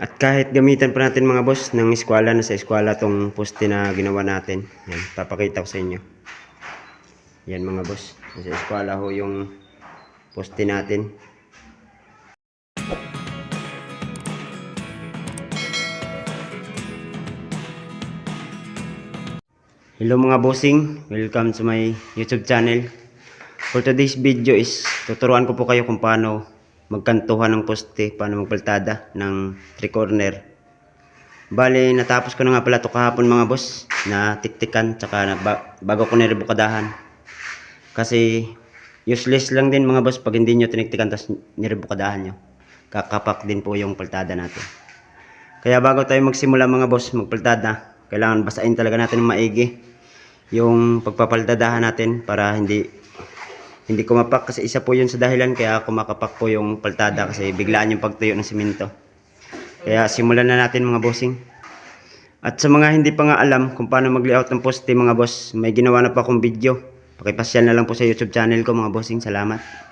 At kahit gamitan pa natin mga boss ng eskwela na sa eskwela tong poste na ginawa natin. Yan, papakita ko sa inyo. Yan mga boss. Sa eskwela ho yung poste natin. Hello mga bossing, welcome to my YouTube channel. For today's video is tuturuan ko po kayo kung paano magkantuhan ng poste, paano magpaltada ng three corner. Bale, natapos ko na nga pala ito kahapon mga boss, na tiktikan, tsaka na ba- bago ko nirebukadahan. Kasi useless lang din mga boss pag hindi nyo tiniktikan tapos nirebukadahan nyo. Kakapak din po yung paltada natin. Kaya bago tayo magsimula mga boss, magpaltada, kailangan basahin talaga natin ng maigi yung pagpapaltadahan natin para hindi hindi kumapak kasi isa po yun sa dahilan kaya kumakapak po yung paltada kasi biglaan yung pagtuyo ng simento. Kaya simulan na natin mga bossing. At sa mga hindi pa nga alam kung paano mag-layout ng poste mga boss, may ginawa na pa akong video. Pakipasyal na lang po sa YouTube channel ko mga bossing. Salamat.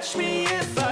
catch me if I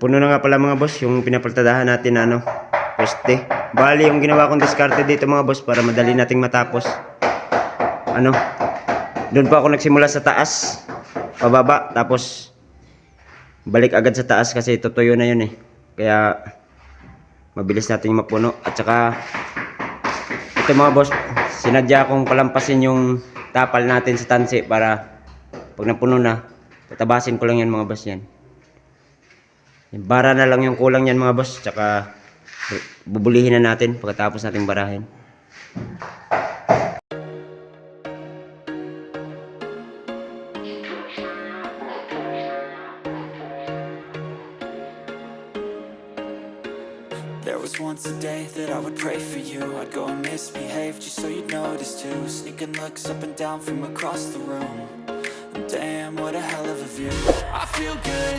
Napuno na nga pala mga boss yung pinapaltadahan natin na ano, poste. Bali yung ginawa kong diskarte dito mga boss para madali nating matapos. Ano, doon pa ako nagsimula sa taas, pababa, tapos balik agad sa taas kasi tutuyo na yun eh. Kaya mabilis nating mapuno. At saka ito mga boss, sinadya kong palampasin yung tapal natin sa tansi para pag napuno na, tatabasin ko lang yan mga boss yan. Bara na lang yung kulang yan mga boss, tsaka bubulihin na natin pagkatapos nating barahin. There was once a day that I would pray for you. I'd go and misbehave just so you'd notice too. Sneaking looks up and down from across the room. Damn, what a hell of a view. I feel good,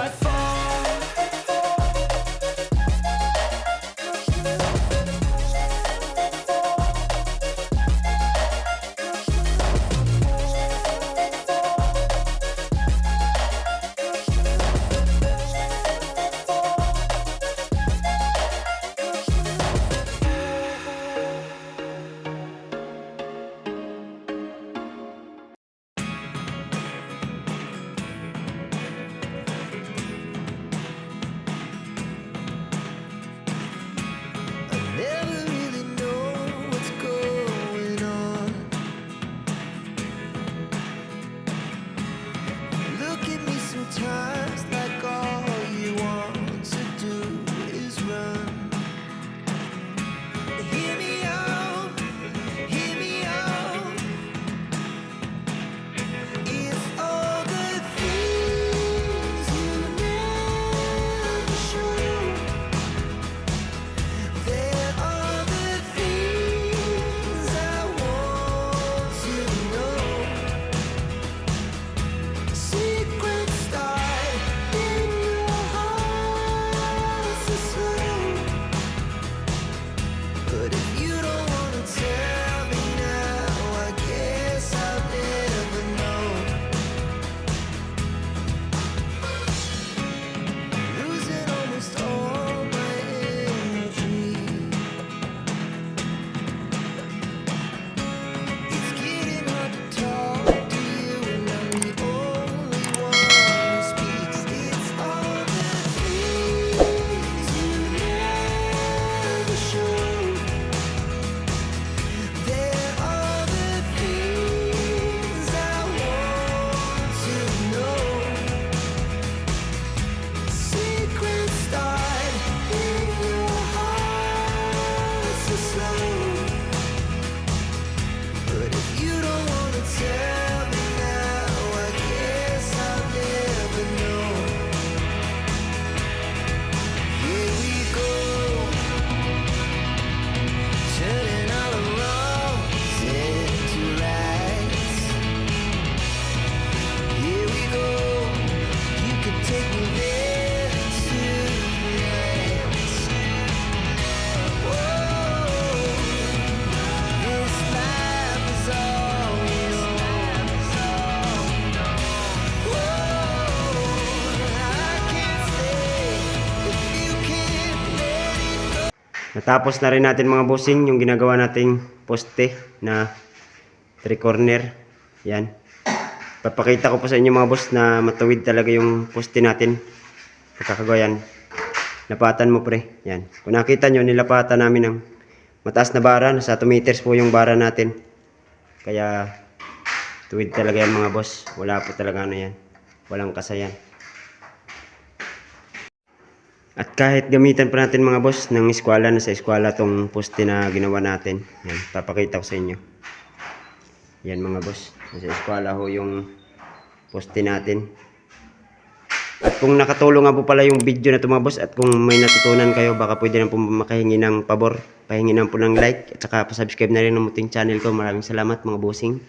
Natapos na rin natin mga bossing yung ginagawa nating poste na three corner. Yan. Papakita ko po sa inyo mga boss na matuwid talaga yung poste natin. Pagkakagawa yan. Lapatan mo pre. Yan. Kung nakita nyo, nilapatan namin ng mataas na bara. Nasa 2 meters po yung bara natin. Kaya tuwid talaga yan mga boss. Wala po talaga ano yan. Walang kasayan. At kahit gamitan pa natin mga boss ng eskwela na sa eskwela tong poste na ginawa natin. Yan, papakita ko sa inyo. Yan mga boss. Sa eskwela ho yung poste natin. At kung nakatulong nga po pala yung video na ito mga boss at kung may natutunan kayo baka pwede na po makahingi ng pabor. Pahingi na po ng like at saka pa-subscribe na rin ng muting channel ko. Maraming salamat mga bossing.